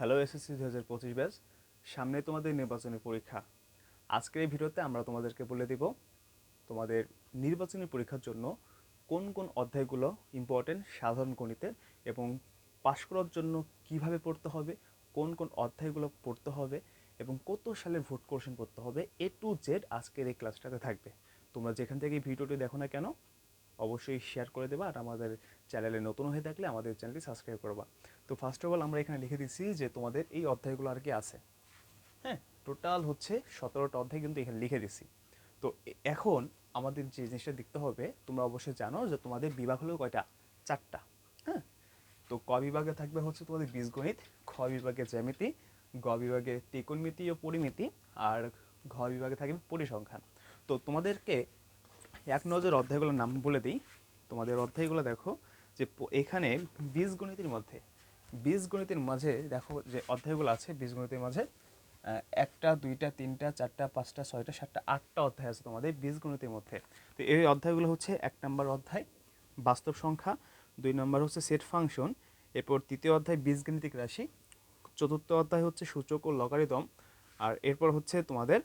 Hello SSC দু হাজার পঁচিশ ব্যাচ সামনে তোমাদের নির্বাচনী পরীক্ষা। আজকের এই ভিডিওতে আমরা তোমাদেরকে বলে দিব, তোমাদের নির্বাচনী পরীক্ষার জন্য কোন কোন অধ্যায়গুলো ইম্পর্টেন্ট সাধারণ গণিতের এবং পাশ করার জন্য কীভাবে পড়তে হবে, কোন কোন অধ্যায়গুলো পড়তে হবে এবং কত সালের ভোট কোশ্চেন পড়তে হবে এ টু জেড আজকের এই ক্লাসটাতে থাকবে। তোমরা যেখান থেকে ভিডিওটি দেখো না কেন, অবশ্যই শেয়ার করে দেবা আর আমাদের চ্যানেলে নতুন হয়ে থাকলে আমাদের চ্যানেলটি সাবস্ক্রাইব করবা তো ফার্স্ট অফ অল আমরা এখানে লিখে দিচ্ছি যে তোমাদের এই অধ্যায়গুলো আর কি আছে। হ্যাঁ টোটাল হচ্ছে সতেরোটা অধ্যায় কিন্তু এখানে লিখে দিছি তো এখন আমাদের যে জিনিসটা দেখতে হবে, তোমরা অবশ্যই জানো যে তোমাদের বিভাগ হলো কয়টা? চারটা। হ্যাঁ তো ক বিভাগে থাকবে হচ্ছে তোমাদের বীজগণিত, খ বিভাগে জ্যামিতি, গ বিভাগে ত্রিকোণমিতি ও পরিমিতি, আর ঘ বিভাগে থাকবে পরিসংখ্যান। তো তোমাদেরকে এক নজর অধ্যায়গুলোর নাম বলে দিই। তোমাদের অধ্যায়গুলো দেখো যে এখানে বীজগণিতের মধ্যে বীজগণিতের মাঝে, দেখো যে অধ্যায়গুলো আছে, বীজগণিতের মাঝে একটা, দুইটা, তিনটা, চারটা, পাঁচটা, ছয়টা, সাতটা, আটটা অধ্যায় আছে তোমাদের বীজগণিতের মধ্যে। তো এই অধ্যায়গুলো হচ্ছে এক নম্বর অধ্যায়, বাস্তব সংখ্যা, দুই নম্বর হচ্ছে সেট ফাংশন এরপর তৃতীয় অধ্যায় বীজগণিতিক রাশি, চতুর্থ অধ্যায় হচ্ছে সূচক ও লগারিদম আর এরপর হচ্ছে তোমাদের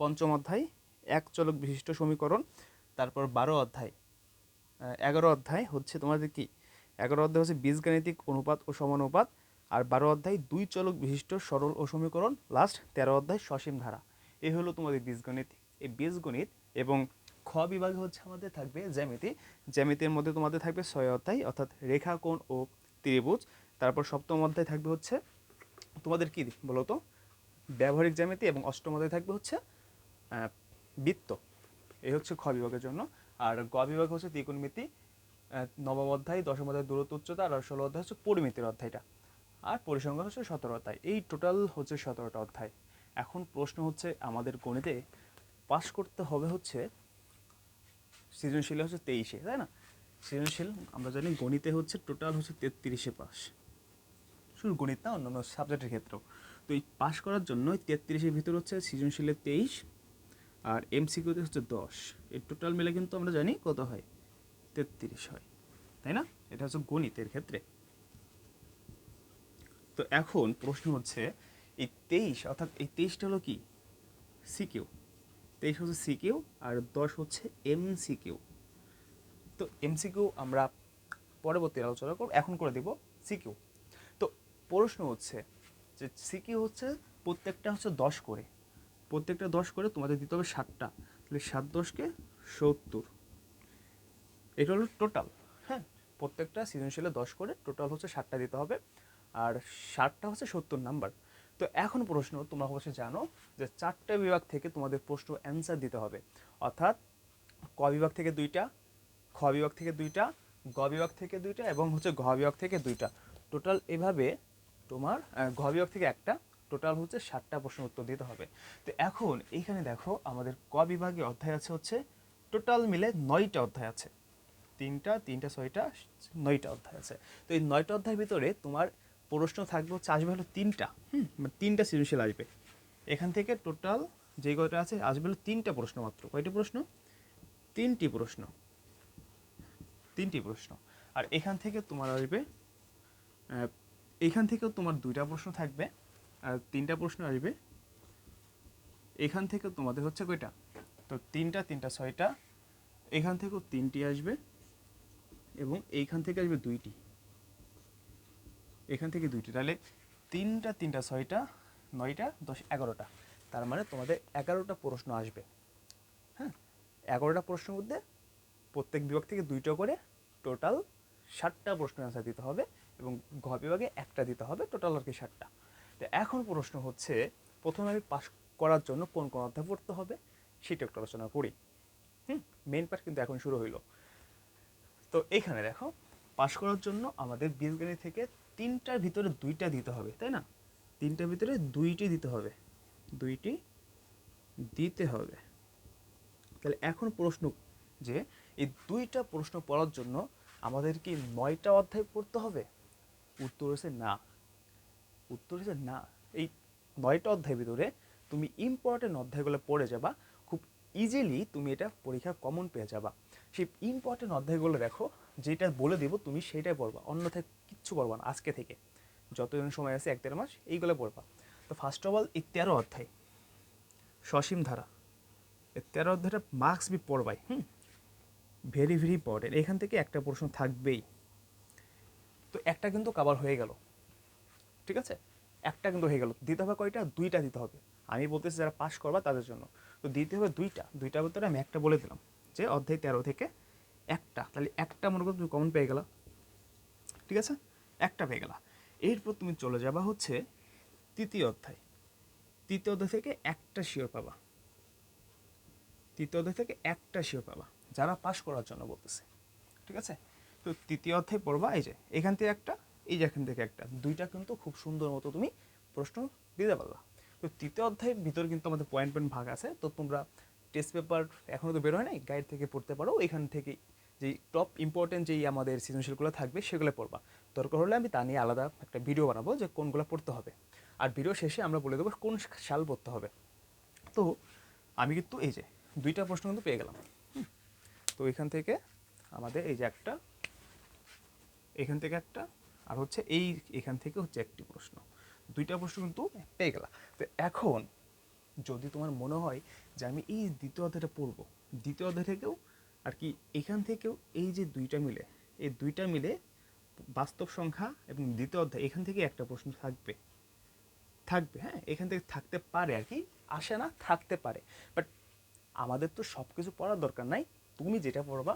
পঞ্চম অধ্যায়, এক চলক বিশিষ্ট সমীকরণ, তারপর বারো অধ্যায় এগারো অধ্যায় হচ্ছে তোমাদের কি? এগারো অধ্যায় হচ্ছে বীজগাণিতিক অনুপাত ও সমানুপাত, আর বারো অধ্যায় দুই চলক বিশিষ্ট সরল ও সমীকরণ লাস্ট তেরো অধ্যায় সসীম ধারা। এই হলো তোমাদের বীজগণিত। এই বীজগণিত এবং খ বিভাগে হচ্ছে আমাদের থাকবে জ্যামিতি। জ্যামিতির মধ্যে তোমাদের থাকবে ছয় অধ্যায়, অর্থাৎ রেখা, কোণ ও ত্রিভুজ। তারপর সপ্তম অধ্যায় থাকবে হচ্ছে তোমাদের কী বলো তো ব্যবহারিক জ্যামিতি এবং অষ্টম অধ্যায় থাকবে হচ্ছে বৃত্ত। এই হচ্ছে খ বিভাগের জন্য। আর গ বিভাগ হচ্ছে ত্রিকোণমিতি। নবম অধ্যায়, দশম অধ্যায় দূরত্ব উচ্চতা আর ষোলো অধ্যায় হচ্ছে পরিমিতির অধ্যায়টা। আর পরিসংখ্যান হচ্ছে সতেরো অধ্যায়। এই টোটাল হচ্ছে সতেরোটা অধ্যায়। এখন প্রশ্ন হচ্ছে, আমাদের গণিতে পাশ করতে হবে হচ্ছে সৃজনশীল হচ্ছে তেইশে, তাই না? সৃজনশীল, আমরা জানি গণিতে হচ্ছে টোটাল হচ্ছে তেত্রিশে পাস শুধু গণিত না, অন্যান্য সাবজেক্টের ক্ষেত্রেও। তো এই পাশ করার জন্য তেত্রিশের ভিতর হচ্ছে সৃজনশীলের তেইশ আর এমসিকিউতে হচ্ছে দশ। এর টোটাল মিলে কিন্তু আমরা জানি কত হয়? তেত্রিশ হয়। তাই না? এটা হচ্ছে গণিতের ক্ষেত্রে। তো এখন প্রশ্ন হচ্ছে, এই তেইশ, অর্থাৎ এই তেইশটা হলো কি? সিকিউ তেইশ হচ্ছে সিকিউ আর দশ হচ্ছে এমসিকিউ তো এমসিকিউ আমরা পরবর্তী আলোচনা করব, এখন করে দিব সিকিউ তো প্রশ্ন হচ্ছে যে সিকিউ হচ্ছে প্রত্যেকটা হচ্ছে দশ করে। প্রত্যেকটা দশ করে তোমাদের দিতে হবে ষাটটা তাহলে সাত দশকে সত্তর। এটা হলো টোটাল। প্রত্যেকটা সৃজনশীলে দশ করে টোটাল হচ্ছে ষাটটা দিতে হবে। আর ষাটটা হচ্ছে সত্তর নাম্বার তো এখন প্রশ্ন, তোমরা অবশ্যই জানো যে চারটে বিভাগ থেকে তোমাদের প্রশ্ন অ্যান্সার দিতে হবে। অর্থাৎ ক বিভাগ থেকে দুইটা, খ বিভাগ থেকে দুইটা, গ বিভাগ থেকে দুইটা এবং হচ্ছে ঘ বিভাগ থেকে দুইটা। টোটাল এভাবে তোমার ঘ বিভাগ থেকে একটা টোটাল হচ্ছে ষাটটা প্রশ্ন উত্তর দিতে হবে। তো এখন এইখানে দেখো আমাদের ক বিভাগে অধ্যায় আছে হচ্ছে টোটাল মিলে নয়টা অধ্যায় আছে। তিনটা তিনটা, ছয়টা, নয়টা অধ্যায় আছে। তো এই নয়টা অধ্যায়ের ভিতরে তোমার প্রশ্ন থাকবে হচ্ছে, আসবে হলো তিনটা। হুম মানে তিনটা সৃজনশীল আসবে। এখান থেকে টোটাল যে কয়টা আছে, আসবে হলো তিনটা প্রশ্ন মাত্র। কয়টি প্রশ্ন? তিনটি প্রশ্ন। তিনটি প্রশ্ন। আর এখান থেকে তোমার আসবে এখান থেকেও তোমার দুইটা প্রশ্ন থাকবে, আর তিনটা প্রশ্ন আসবে। এখান থেকেও তোমাদের হচ্ছে কয়টা? তো তিনটা তিনটা, ছয়টা। এখান থেকেও তিনটি আসবে। এবং এইখান থেকে আসবে দুইটি। এখান থেকে দুইটি, তাহলে তিনটা তিনটা, ছয়টা, নয়টা, দশ, এগারোটা। তার মানে তোমাদের এগারোটা প্রশ্ন আসবে। হ্যাঁ এগারোটা প্রশ্নের মধ্যে প্রত্যেক বিভাগ থেকে দুইটা করে টোটাল ষাটটা প্রশ্ন অ্যান্সার দিতে হবে এবং ঘ বিভাগে একটা দিতে হবে টোটাল আর কি ষাটটা। তো এখন প্রশ্ন হচ্ছে, প্রথমে আমি পাস করার জন্য কোন কোন অধ্যায় পড়তে হবে, সেটা একটু আলোচনা করি। হুম মেন পার্ট কিন্তু এখন শুরু হইল। তো এখানে দেখো পাস করার জন্য আমাদের বীজগণিত থেকে তিনটার ভিতরে দুইটা দিতে হবে, তাই না? তিনটার ভিতরে দুইটি দিতে হবে। দুইটি দিতে হবে। তাহলে এখন প্রশ্ন যে, এই দুইটা প্রশ্ন পড়ার জন্য আমাদের কি নয়টা অধ্যায় পড়তে হবে? উত্তর হচ্ছে না। উত্তর হচ্ছে না। এই নয়টা অধ্যায়ের ভিতরে তুমি ইম্পর্টেন্ট অধ্যায়গুলো পড়ে যাবা, খুব ইজিলি তুমি এটা পরীক্ষা কমন পেয়ে যাবা। সেই ইম্পর্টেন্ট অধ্যায়গুলো দেখো, যেটা বলে দেবো, তুমি সেটাই পড়বা। অন্যথায় কিচ্ছু করবা না, আজকে থেকে। যতদিন সময় আছে, এক দেড় মাস এইগুলো পড়বা। তো ফার্স্ট অফ অল এই তেরো অধ্যায়, সসীম ধারা। এই তেরো অধ্যায়টা মার্কস বি পড়বাই, হুম? ভেরি ভেরি ইম্পর্টেন্ট এখান থেকে একটা প্রশ্ন থাকবেই। তো একটা কিন্তু কাবার হয়ে গেল। ঠিক আছে? একটা কিন্তু হয়ে গেল। দিতে হবে কয়টা? দুইটা দিতে হবে। আমি বলতেছি যারা পাস করবা তাদের জন্য। তো দিতে হবে দুইটা। দুইটার ভিতরে আমি একটা বলে দিলাম। যে অধ্যায় তেরো থেকে একটা। তাহলে একটা মনে করো তুমি কমন পেয়ে গেলা। ঠিক আছে? একটা পেয়ে গেলা। এরপর তুমি চলে যাবা হচ্ছে তৃতীয় অধ্যায়। তৃতীয় অধ্যায় থেকে একটা শিওর পাবা। তৃতীয় অধ্যায় থেকে একটা শিওর পাবা। যারা পাস করার জন্য বলতেছে। ঠিক আছে? তো তৃতীয় অধ্যায় পড়বা, এই যে, এখান থেকে একটা, এই যে এখান থেকে একটা। দুইটা কিন্তু খুব সুন্দর মতো তুমি প্রশ্ন দিতে পারলা। তো তৃতীয় অধ্যায়ের ভিতর কিন্তু আমাদের পয়েন্ট পয়েন্ট ভাগ আছে। তো তোমরা টেস্ট পেপার এখনও তো বের হয় নাই গাইড থেকে পড়তে পারো এখান থেকে যেই টপ ইম্পর্টেন্ট যেই আমাদের সৃজনশীলগুলো থাকবে সেগুলো পড়বা। দরকার হলে আমি তা নিয়ে আলাদা একটা ভিডিও বানাবো যে কোনগুলো পড়তে হবে। আর ভিডিও শেষে আমরা বলে দেবো কোন সাল পড়তে হবে। তো আমি কিন্তু এই যে দুইটা প্রশ্ন কিন্তু পেয়ে গেলাম। তো এখান থেকে আমাদের এই যে একটা, এখান থেকে একটা, আর হচ্ছে এই এখান থেকে হচ্ছে একটি প্রশ্ন। দুইটা প্রশ্ন কিন্তু পেয়ে গেলাম। তো এখন যদি তোমার মনে হয় যে আমি এই দ্বিতীয় অধ্যায়টা পড়ব, দ্বিতীয় অধ্যায় থেকেও আর কি এখান থেকেও এই যে দুইটা মিলে, এই দুইটা মিলে বাস্তব সংখ্যা এবং দ্বিতীয় অধ্যায়, এখান থেকে একটা প্রশ্ন থাকবে। থাকবে হ্যাঁ? এখান থেকে থাকতে পারে আর কি, আসে না, থাকতে পারে। বাট আমাদের তো সব কিছু পড়ার দরকার নাই। তুমি যেটা পড়বা,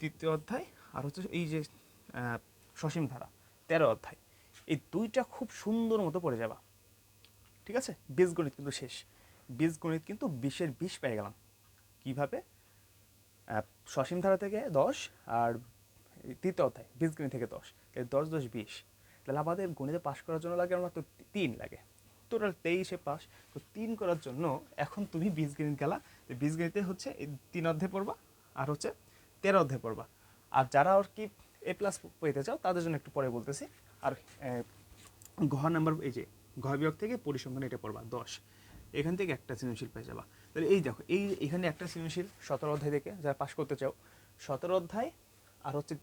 তৃতীয় অধ্যায় আর হচ্ছে এই যে সসীম ধারা, তেরো অধ্যায়, এই দুইটা খুব সুন্দর মতো পড়ে যাবা। ঠিক আছে? বীজগণিত কিন্তু শেষ। বীজগণিত কিন্তু বিশের বিশ পেয়ে গেলাম। কীভাবে? সসীম ধারা থেকে দশ আর তৃতীয় অধ্যায়, বীজগণিত থেকে দশ। দশ দশ বিশ তাহলে আমাদের গণিতে পাশ করার জন্য লাগে আমার তো তিন লাগে। টোটাল তেইশে পাস তো তিন করার জন্য এখন তুমি বীজগণিত গেলা। বীজগণিতে হচ্ছে তিন অধ্যায় পড়বা আর হচ্ছে তেরো অধ্যায় পড়বা। আর যারা আর কি এ প্লাস পেতে চাও, তাদের জন্য একটু পরে বলতেছি। আর ঘ নাম্বার এই যে ঘ বিভাগ থেকে পরিসংখ্যান এটা পড়বা, দশ। এখান থেকে একটা সৃজনশীল পেয়ে যাবা। তাহলে এই দেখো, এই এখানে একটা সৃজনশীল, সতেরো অধ্যায় থেকে যারা পাশ করতে চাও, সতেরো অধ্যায় আর হচ্ছে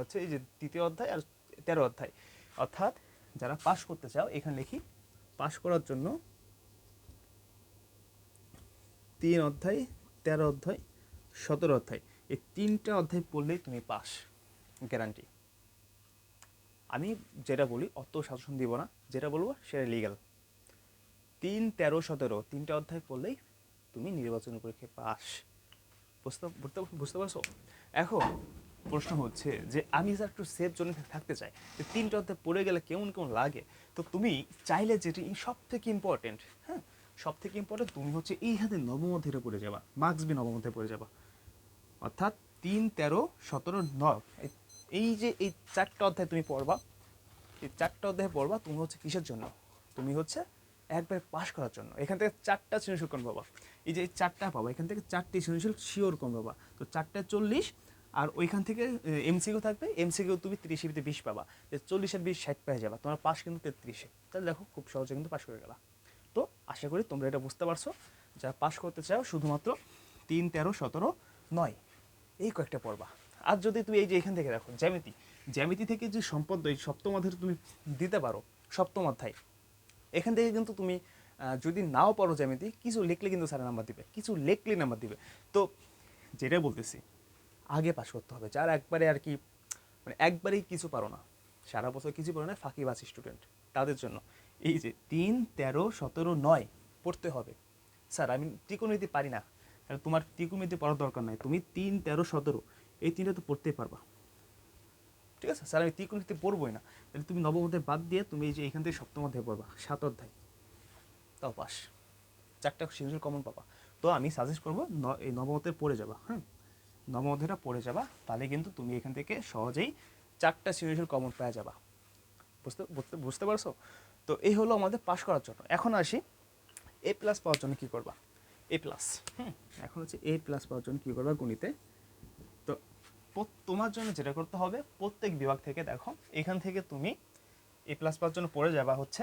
হচ্ছে এই যে তৃতীয় অধ্যায় আর তেরো অধ্যায়। অর্থাৎ যারা পাশ করতে চাও, এখানে লিখি, পাশ করার জন্য তিন অধ্যায়, তেরো অধ্যায়, সতেরো অধ্যায়। এই তিনটা অধ্যায় পড়লেই তুমি পাস গ্যারান্টি আমি যেটা বলি, অত শাসন দিব না। যেটা বলব সেটা লিগ্যাল তিন, তেরো, সতেরো, তিনটা অধ্যায় পড়লেই তুমি নির্বাচনী পরীক্ষায় পাস। বুঝতে বুঝতে বুঝতে পারছ? এখন প্রশ্ন হচ্ছে যে, আমি যা একটু সেফ জোনে থাকতে চাই, যে তিনটা অধ্যায় পড়ে গেলে কেমন কেমন লাগে? তো তুমি চাইলে যেটি সব থেকে ইম্পর্টেন্ট হ্যাঁ? সব থেকে ইম্পর্টেন্ট তুমি হচ্ছে এই হাতে নবম অধ্যায়টা পড়ে যাবা মার্কস বি নবম অধ্যায় পড়ে যাবা। অর্থাৎ তিন, তেরো, সতেরো, নয়, এই- এই যে এই চারটা অধ্যায় তুমি পড়বা, এই চারটা অধ্যায় পড়বা তুমি হচ্ছে কিসের জন্য? তুমি হচ্ছে একবার পাশ করার জন্য। এখান থেকে চারটা সৃজনশীল কোন পাবা। এই যে চারটা পাবা, এখান থেকে চারটি সৃজনশীল শিওর কোন পাবা। তো চারটা চল্লিশ, আর ওইখান থেকে এমসিকিউ থাকবে, এমসিকিউ তুমি তিরিশে ভিতরে বিশ পাবা। যে চল্লিশের বিশ ষাট পেয়ে যাবা। তোমার পাশ কিন্তু তেত্রিশে। তাহলে দেখো, খুব সহজে কিন্তু পাশ করে গেলা। তো আশা করি তোমরা এটা বুঝতে পারছ। যারা পাশ করতে চাও, শুধুমাত্র তিন, তেরো, সতেরো, নয়, এই কয়েকটা পড়বা। আর যদি তুমি এই যে এখান থেকে দেখো, জ্যামিতি। জ্যামিতি থেকে যে সম্পদ এই সপ্তম অধ্যায় তুমি দিতে পারো, সপ্তম অধ্যায়। এখান থেকে কিন্তু তুমি যদি নাও পারো জ্যামিতি, কিছু লিখলে কিন্তু স্যার নাম্বার দিবে, কিছু লিখলে নাম্বার দিবে। তো যেটা বলতেছি, আগে পাশ করতে হবে, যার একবারে আর কি মানে একবারেই কিছু পারো না, সারা বছর কিছু পারো না ফাঁকি ফাঁকিবাজ স্টুডেন্ট তাদের জন্য। এই যে তিন, তেরো, সতেরো, নয় পড়তে হবে। স্যার আমি ত্রিকোণমিতি পারি না তোমার ত্রিকোণমিতি পড়ার দরকার নাই। তুমি তিন, তেরো, সতেরো এই তিনটা তো পড়তেই পারবা। ঠিক আছে? স্যার, আমি ত্রিকোণমিতি পড়বোই না। তাহলে তুমি নবম অধ্যায় বাদ দিয়ে তুমি এই যে এখান থেকে সপ্তম অধ্যায় পড়বা, সাত অধ্যায়। তাও পাস। চারটা সিরিজের কমন পাবা। তো আমি সাজেস্ট করব এই নবম অধ্যায় পড়ে যাবা হ্যাঁ নবম অধ্যায়টা পড়ে যাবা, তাহলে কিন্তু তুমি এখান থেকে সহজেই চারটা সিরিজের কমন পেয়ে যাবা। বুঝতে বুঝতে পারছ? তো এই হলো আমাদের পাস করার জন্য। এখন আসি এ প্লাস পাওয়ার জন্য কী করবা? এ প্লাস হুম? এখন হচ্ছে এ প্লাস পাওয়ার জন্য কী করবা? গণিতে তোমার জন্য যেটা করতে হবে, প্রত্যেক বিভাগ থেকে দেখো, এখান থেকে তুমি এ প্লাস পাওয়ার জন্য পড়ে যাবা হচ্ছে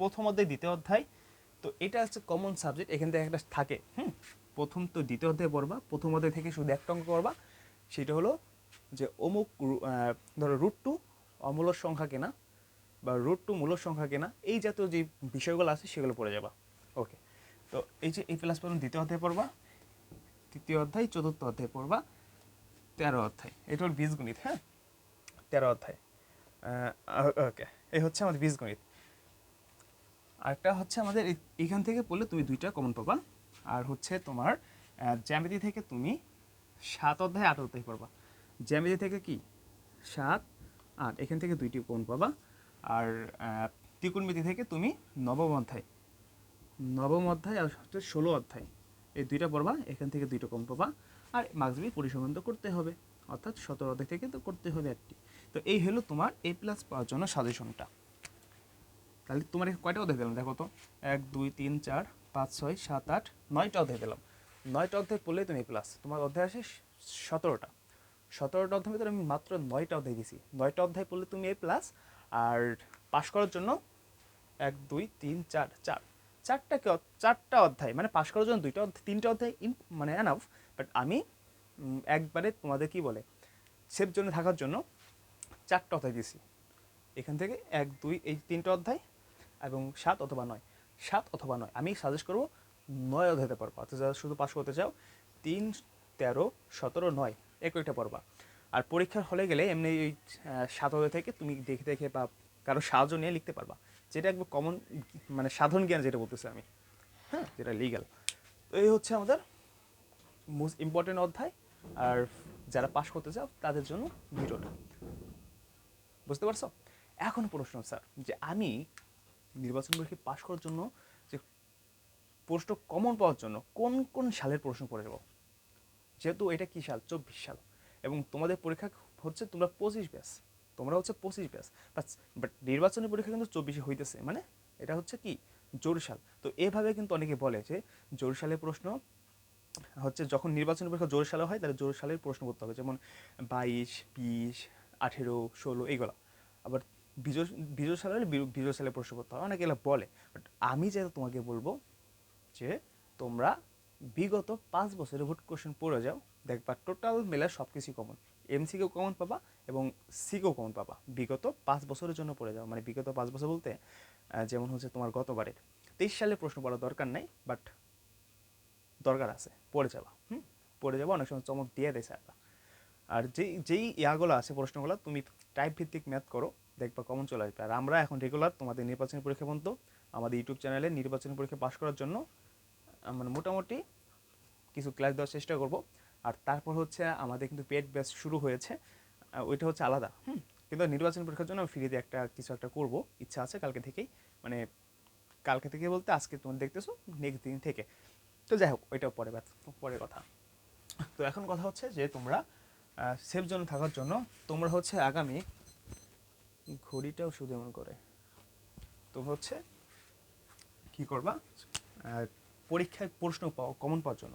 প্রথম অধ্যায়, দ্বিতীয় অধ্যায়। তো এটা হচ্ছে কমন সাবজেক্ট এখান থেকে একটা থাকে, হুম? প্রথম তো দ্বিতীয় অধ্যায় পড়বা, প্রথম অধ্যায় থেকে শুধু একটা অঙ্ক করবা, সেটা হলো যে অমুক ধরো রুট টু অমূলর সংখ্যা কেনা বা রুট টু মূলক সংখ্যা কেনা, এই জাতীয় যে বিষয়গুলো আছে, সেগুলো পড়ে যাবা। ওকে তো এই যে এই প্লাস পয়েন্ট দ্বিতীয় অধ্যায় পড়বা, তৃতীয় অধ্যায়, চতুর্থ অধ্যায় পড়বা তেরো অধ্যায়। এটা হল বীজগণিত হ্যাঁ? তেরো অধ্যায়। ওকে, এই হচ্ছে আমাদের বীজগণিত। আরেকটা হচ্ছে আমাদের এইখান থেকে পড়লে তুমি দুইটা কমন পাবা। আর হচ্ছে তোমার জ্যামিতি থেকে তুমি সাত অধ্যায়, আট অধ্যায় পড়বা। জ্যামিতি থেকে কি? সাত, আট, এখান থেকে দুইটি কমন পাবা। আর ত্রিকোণমিতি থেকে তুমি নবম অধ্যায়। নবম অধ্যায় আর হচ্ছে ষোলো অধ্যায়। এই দুইটা পড়বা, এখান থেকে দুইটা কম পাবা। আর মার্কসবি পরিসংখ্যান তো করতে হবে। অর্থাৎ সতেরো অধ্যায় থেকে তো করতে হবে একটি। তো এই হলো তোমার এ প্লাস পাওয়ার জন্য সাজেশনটা। তাহলে তোমার কয়টা অধ্যায় দিলাম? দেখো তো, এক, দুই, তিন, চার, পাঁচ, ছয়, সাত, আট নয়টা অধ্যায় দিলাম। নয়টা অধ্যায় পড়লেই তুমি প্লাস তোমার অধ্যায় আসে সতেরোটা। সতেরোটা অধ্যায়ের ভিতরে আমি মাত্র নয়টা অধ্যায় দিছি। নয়টা অধ্যায় পড়লে তুমি এ প্লাস আর পাশ করার জন্য এক, দুই, তিন, চার চার। চারটা কি চারটা অধ্যায় মানে পাশ করার জন্য দুইটা অধ্যায়, তিনটা অধ্যায় মানে অ্যানাফ বাট আমি একবারে তোমাদের কি বলে সেফ জন্য থাকার জন্য চারটা অধ্যায় দিছি এখান থেকে এক দুই এই তিনটা অধ্যায় এবং সাত অথবা নয়। সাত অথবা নয়। আমি সাজেস্ট করব নয় অধ্যায়তে পারব অর্থাৎ যারা শুধু পাশ করতে চাও তিন তেরো সতেরো নয় এক একটা পড়বা। আর পরীক্ষার হলে গেলে এমনি আহ, সাত অধ্যায় থেকে তুমি দেখে দেখে বা কারও সাহায্য নিয়ে লিখতে পারবা। যেটা একবার কমন মানে সাধারণ জ্ঞান যেটা বলতেছি আমি। হ্যাঁ যেটা লিগ্যাল তো এই হচ্ছে আমাদের মোস্ট ইম্পর্টেন্ট অধ্যায়, আর যারা পাশ করতে চাও, তাদের জন্য ভিডিওটা। বুঝতে পারছ? এখন প্রশ্ন, স্যার, যে আমি নির্বাচন পরীক্ষায় পাশ করার জন্য, যে প্রশ্ন কমন পাওয়ার জন্য কোন কোন সালের প্রশ্ন পড়ে যাব যেহেতু এটা কি সাল? চব্বিশ সাল। এবং তোমাদের পরীক্ষা হচ্ছে তোমরা পঁচিশ ব্যাস। তোমরা হচ্ছে পঁচিশ ব্যাস। বাট নির্বাচনী পরীক্ষা কিন্তু চব্বিশে হইতেছে। মানে এটা হচ্ছে কি? জোরসাল তো এভাবে কিন্তু অনেকে বলে যে জোরসালের প্রশ্ন হচ্ছে যখন নির্বাচনী পরীক্ষা জোর সালে হয়, তাহলে জোর সালের প্রশ্ন করতে হবে। যেমন বাইশ, বিশ, আঠেরো, ষোলো, এইগুলো। আবার বিজয় বিজয় সালে হলে বিজয় সালে প্রশ্ন করতে হবে। অনেকে এগুলো বলে। বাট আমি যেটা তোমাকে বলব যে, তোমরা বিগত পাঁচ বছরের ভোট কোশ্চেন পড়ে যাও, দেখবা টোটাল মেলা সব কিছুই কমন এমসিকেও কমন পাবা এবং সিকেও কমন পাবা। বিগত পাঁচ বছরের জন্য পড়ে যাও। মানে বিগত পাঁচ বছর বলতে যেমন হচ্ছে তোমার গতবারের। তেইশ সালে প্রশ্ন পড়ার দরকার নাই বাট দরকার আছে, পড়ে যাবা, হুম? পড়ে যাবা, অনেক সময় চমক দিয়ে দেয় স্যাররা। আর যেই যেই ইয়াগুলো আছে প্রশ্নগুলো, তুমি টাইপ ভিত্তিক ম্যাথ করো, দেখবা কমন চলে আসবে। আর আমরা এখন রেগুলার তোমাদের নির্বাচনী পরীক্ষা পর্যন্ত আমাদের ইউটিউব চ্যানেলে নির্বাচনী পরীক্ষা পাশ করার জন্য মানে মোটামুটি কিছু ক্লাস দেওয়ার চেষ্টা করব। আর তারপর হচ্ছে আমাদের কিন্তু পেড ব্যাচ শুরু হয়েছে ওইটা হচ্ছে আলাদা, হুম? কিন্তু নির্বাচনী পরীক্ষার জন্য আমি ফ্রিতে একটা, কিছু একটা করব, ইচ্ছা আছে কালকে থেকেই মানে কালকে থেকে বলতে আজকে তোমরা দেখতেছো নেক্সট দিন থেকে। তো যাই হোক, ওইটাও পরে পরের কথা। তো এখন কথা হচ্ছে যে তোমরা সেফ জোন থাকার জন্য তোমরা হচ্ছে আগামী ঘড়িটাও শুধু এমন করে। তোমরা হচ্ছে কি করবা? পরীক্ষায় প্রশ্ন পাও কমন পাওয়ার জন্য।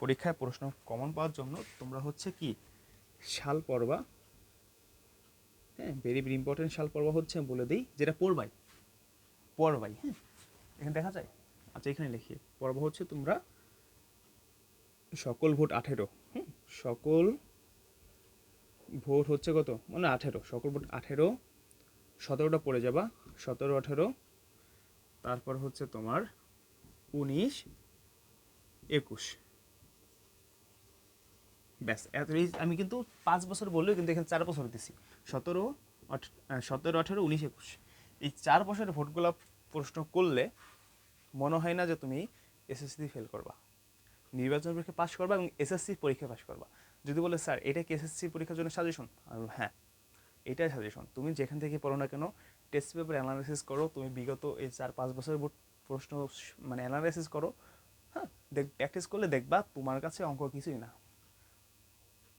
পরীক্ষায় প্রশ্ন কমন পাওয়ার জন্য তোমরা হচ্ছে কি, শাল পড়বা হ্যাঁ ভেরি ভেরি ইম্পর্টেন্ট শাল পড়বা হচ্ছে বলে দিই, যেটা পড়বাই পড়বাই হ্যাঁ। এখানে দেখা যায়? আচ্ছা এখানে লিখি। পর্ব হচ্ছে তোমরা সকল ভোট আঠেরো সকল ভোট হচ্ছে কত? মানে আঠেরো। সকল ভোট আঠেরো, সতেরোটা পড়ে যাবা, সতেরো, আঠেরো, তারপর হচ্ছে তোমার উনিশ, একুশ। ব্যাস, এত আমি কিন্তু পাঁচ বছর বললেও কিন্তু এখানে চার বছর দিছি। সতেরো সতেরো, আঠেরো, উনিশ, একুশ। এই চার বছরের ভোটগুলো প্রশ্ন করলে মনে হয় না যে তুমি এসএসসি ফেল করবা। নির্বাচন পরীক্ষা পাশ করবা এবং এসএসসি পরীক্ষা পাশ করবা। যদি বলে, স্যার, এটা কি এসএসসি পরীক্ষার জন্য সাজেশন হ্যাঁ এটাই সাজেশন তুমি যেখান থেকে পড়ো না কেন টেস্ট পেপার অ্যানালাইসিস করো। তুমি বিগত এই চার, পাঁচ বছরের প্রশ্ন মানে অ্যানালাইসিস করো। হ্যাঁ দেখ প্র্যাকটিস করলে দেখবা তোমার কাছে অঙ্ক কিছুই না।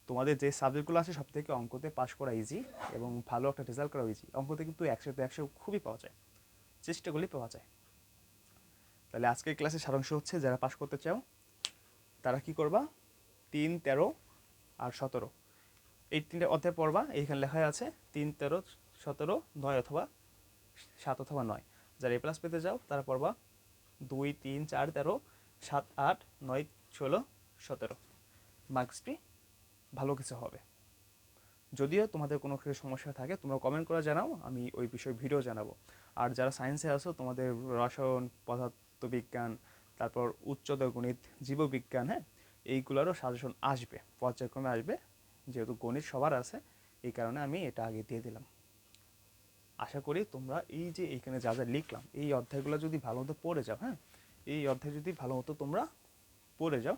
তোমাদের যে সাবজেক্টগুলো আছে সব থেকে অঙ্কতে পাশ করা ইজি এবং ভালো একটা রেজাল্ট করা ইজি অঙ্কতে কিন্তু একশোতে একশো খুবই পাওয়া যায়। চেষ্টা করলেই পাওয়া যায়। তাহলে আজকের ক্লাসের সারাংশ হচ্ছে যারা পাশ করতে চাও, তারা কি করবা? তিন, তেরো আর সতেরো। এই তিনটে অধ্যায় পড়বা, এইখানে লেখা আছে তিন, তেরো, সতেরো, নয় অথবা সাত অথবা নয়। যারা এ প্লাস পেতে যাও তারা পড়বা দুই, তিন, চার, তেরো, সাত, আট, নয়, ষোলো, সতেরো। মার্কসটি ভালো কিছু হবে। যদিও তোমাদের কোনো কিছু সমস্যা থাকে, তোমরা কমেন্ট করে জানাও, আমি ওই বিষয়ে ভিডিও জানাব। আর যারা সায়েন্সে আছো, তোমাদের রসায়ন পদার্থবিজ্ঞান তারপর উচ্চতর গণিত জীববিজ্ঞান হ্যাঁ? এইগুলোরও সাজেশন আসবে, পর্যায়ক্রমে আসবে, যেহেতু গণিত সবার আছে, এই কারণে আমি এটা আগে দিয়ে দিলাম। আশা করি তোমরা এই যে এইখানে যা যা লিখলাম, এই অধ্যায়গুলো যদি ভালো মতো পড়ে যাও হ্যাঁ? এই অধ্যায় যদি ভালো মতো তোমরা পড়ে যাও,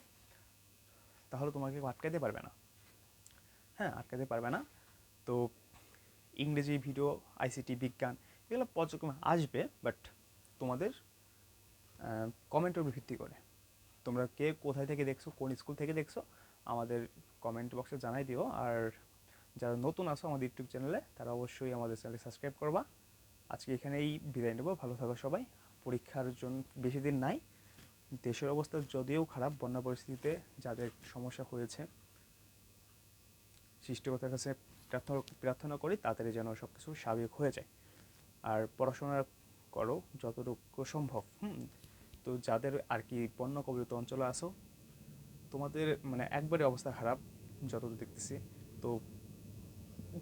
তাহলে তোমাকে আটকাতে পারবে না। হ্যাঁ আটকাতে পারবে না। তো ইংরেজি ভিডিও, আইসিটি বিজ্ঞান, এগুলো পর্যক্রমে আসবে বাট তোমাদের কমেন্টের উপর ভিত্তি করে। তোমরা কে কোথায় থেকে দেখছ, কোন স্কুল থেকে দেখছ, আমাদের কমেন্ট বক্সে জানাই দিও। আর যারা নতুন আছো আমাদের ইউটিউব চ্যানেলে তারা অবশ্যই আমাদের চ্যানেলে সাবস্ক্রাইব করবা। আজকে এখানেই বিদায় নেব। ভালো থাকো সবাই। পরীক্ষার জন্য বেশি দিন নাই। দেশের অবস্থা যদিও খারাপ, বন্যা পরিস্থিতিতে যাদের সমস্যা হয়েছে, সৃষ্টিকর্তার কাছে প্রার্থনা প্রার্থনা করি তাড়াতাড়ি যেন সব কিছু স্বাভাবিক হয়ে যায়। আর পড়াশোনা করো যতটুকু সম্ভব, হুম। তো যাদের আর কি বন্য কবিত অঞ্চলে আসো তোমাদের মানে একবারে অবস্থা খারাপ, যতদূর দেখতেছি। তো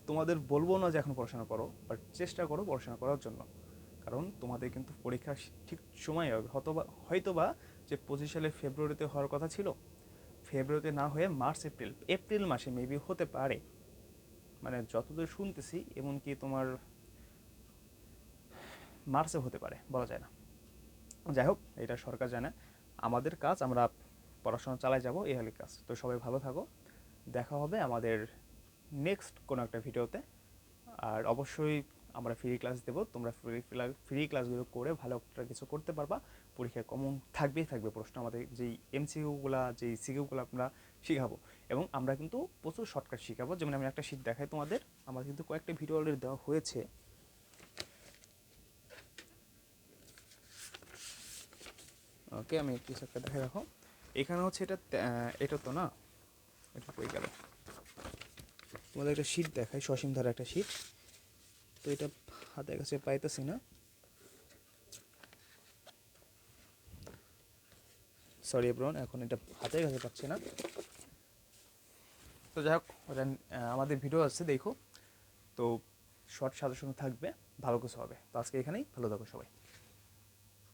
তোমাদের বলব না যে এখন পড়াশোনা করো বাট চেষ্টা করো পড়াশোনা করার জন্য। কারণ তোমাদের কিন্তু পরীক্ষা ঠিক সময় হবে। হয়তোবা হয়তোবা যে পঁচিশ সালে ফেব্রুয়ারিতে হওয়ার কথা ছিল, ফেব্রুয়ারিতে না হয়ে মার্চ, এপ্রিল এপ্রিল মাসে মেবি হতে পারে। মানে যতদূর শুনতেছি, এমনকি তোমার মার্চে হতে পারে, বলা যায় না। যাই হোক এটা সরকার জানে। আমাদের কাজ, আমরা পড়াশোনা চালাই যাব, এই হলে কাজ। তো সবাই ভালো থাকো। দেখা হবে আমাদের নেক্সট কোনো একটা ভিডিওতে। আর অবশ্যই আমরা ফ্রি ক্লাস দেবো। তোমরা ফ্রি ফ্রি ক্লাসগুলো করে ভালো একটা কিছু করতে পারবা। পরীক্ষায় কমন থাকবেই থাকবে প্রশ্ন আমাদের, যেই এমসিকিউগুলা যেই সিকিউগুলো আমরা শেখাবো। এবং আমরা কিন্তু প্রচুর শর্টকাট শেখাবো। যেমন আমি একটা শীট দেখাই তোমাদের। আমার কিন্তু কয়েকটা ভিডিও অলরেডি দেওয়া হয়েছে। ওকে আমি কিছু একটা দেখে। রাখো এখানে হচ্ছে এটা এটা তো না? এটা কই গেল? তোমাদের একটা শীট দেখাই, সসীম ধারা একটা শীট তো এটা হাতের কাছে পাইতেছি না। সরি এব্রন এখন এটা হাতের কাছে পাচ্ছি না। তো যাই হোক আমাদের ভিডিও আছে, দেখো। তো শর্ট সাজেশন থাকবে, ভালো কিছু হবে। তো আজকে এখানেই, ভালো থাকো সবাই।